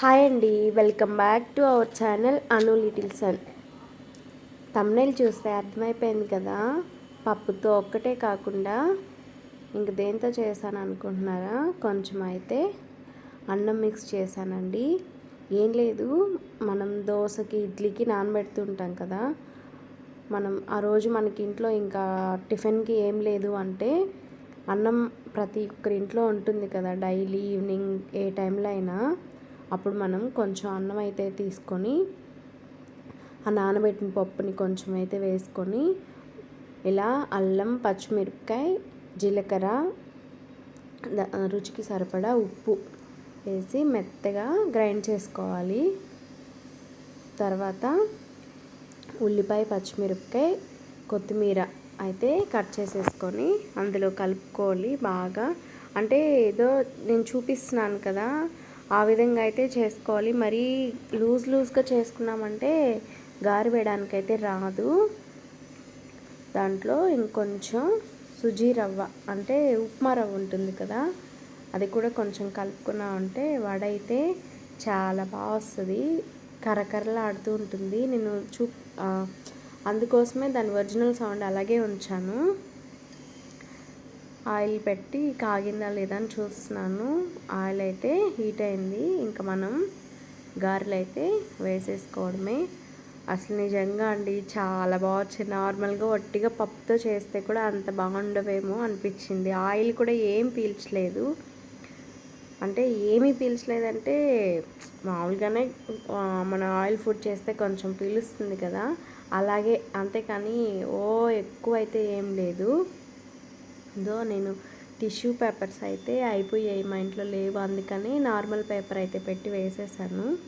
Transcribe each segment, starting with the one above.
Hi అండి welcome back to our channel Anu little sun. Thumbnail చూస్తే అర్థమైపోయింది కదా పప్పుతో ఒక్కటే కాకుండా ఇంక దేంతో చేశాను అనుకుంటున్నారా? కొంచెం అయితే అన్నం మిక్స్ చేశానండి. ఏం లేదు మనం దోశకి ఇడ్లీకి నానబెడుతుంటాం కదా మనం ఆ రోజు మనకి ఇంట్లో ఇంకా టిఫిన్కి ఏం లేదు అంటే అన్నం ప్రతి ఒక్కరి ఇంట్లో ఉంటుంది కదా డైలీ ఈవినింగ్ ఏ టైంలో అయినా. అప్పుడు మనం కొంచెం అన్నం అయితే తీసుకొని ఆ నానబెట్టిన పప్పుని కొంచెం అయితే వేసుకొని ఇలా అల్లం పచ్చిమిరపకాయ జీలకర్ర రుచికి సరిపడా ఉప్పు వేసి మెత్తగా గ్రైండ్ చేసుకోవాలి. తర్వాత ఉల్లిపాయ పచ్చిమిరపకాయ కొత్తిమీర అయితే కట్ చేసేసుకొని అందులో కలుపుకోవాలి బాగా. అంటే ఏదో నేను చూపిస్తున్నాను కదా ఆ విధంగా అయితే చేసుకోవాలి. మరీ లూజ్ లూజ్గా చేసుకున్నామంటే గారి వేయడానికైతే రాదు. దాంట్లో ఇంకొంచెం సుజీ రవ్వ అంటే ఉప్మా రవ్వ ఉంటుంది కదా అది కూడా కొంచెం కలుపుకున్నామంటే వడ అయితే చాలా బాగా వస్తుంది. కరకరలాడుతూ ఉంటుంది. నేను చూ అందుకోసమే దాని ఒరిజినల్ సౌండ్ అలాగే ఉంచాను. ఆయిల్ పెట్టి కాగిందా లేదా అని చూస్తున్నాను. ఆయిల్ అయితే హీట్ అయింది. ఇంకా మనం గారెలు అయితే వేసేసుకోవడమే. అసలు నిజంగా అండి చాలా బాగా వచ్చింది నార్మల్గా ఒట్టిగా పప్పుతో చేస్తే కూడా అంత బాగుండవేమో అనిపించింది. ఆయిల్ కూడా ఏం పీల్చలేదు. అంటే ఏమీ పీల్చలేదంటే మామూలుగానే మన ఆయిల్ ఫుడ్ చేస్తే కొంచెం పీలుస్తుంది కదా. అలాగే అంతేకాని ఓ ఎక్కువ అయితే ఏం లేదు. దో నేను టిష్యూ పేపర్స్ అయితే అయిపోయాయి మా ఇంట్లో లేవు. అందుకని నార్మల్ పేపర్ అయితే పెట్టి వేసేసాను.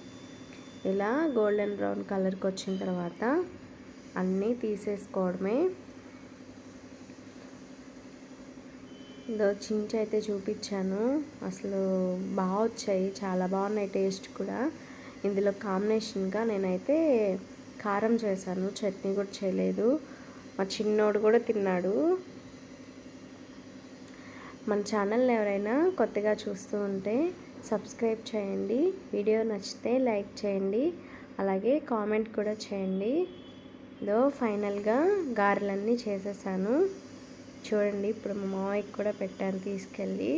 ఇలా గోల్డెన్ బ్రౌన్ కలర్కి వచ్చిన తర్వాత అన్నీ తీసేసుకోవడమే. ఇదో చించి అయితే చూపించాను. అసలు బాగా వచ్చాయి. చాలా బాగున్నాయి టేస్ట్ కూడా. ఇందులో కాంబినేషన్గా నేనైతే కారం చేశాను. చట్నీ కూడా చేయలేదు. మా చిన్నోడు కూడా తిన్నాడు. మన ఛానల్ ఎవరైనా కొత్తగా చూస్తూ ఉంటే సబ్స్క్రైబ్ చేయండి. వీడియో నచ్చితే లైక్ చేయండి. అలాగే కామెంట్ కూడా చేయండి. ఇదో ఫైనల్గా గారెలన్నీ చేసేసాను. చూడండి ఇప్పుడు మా మామయ్యకి కూడా పెట్టాను తీసుకెళ్ళి.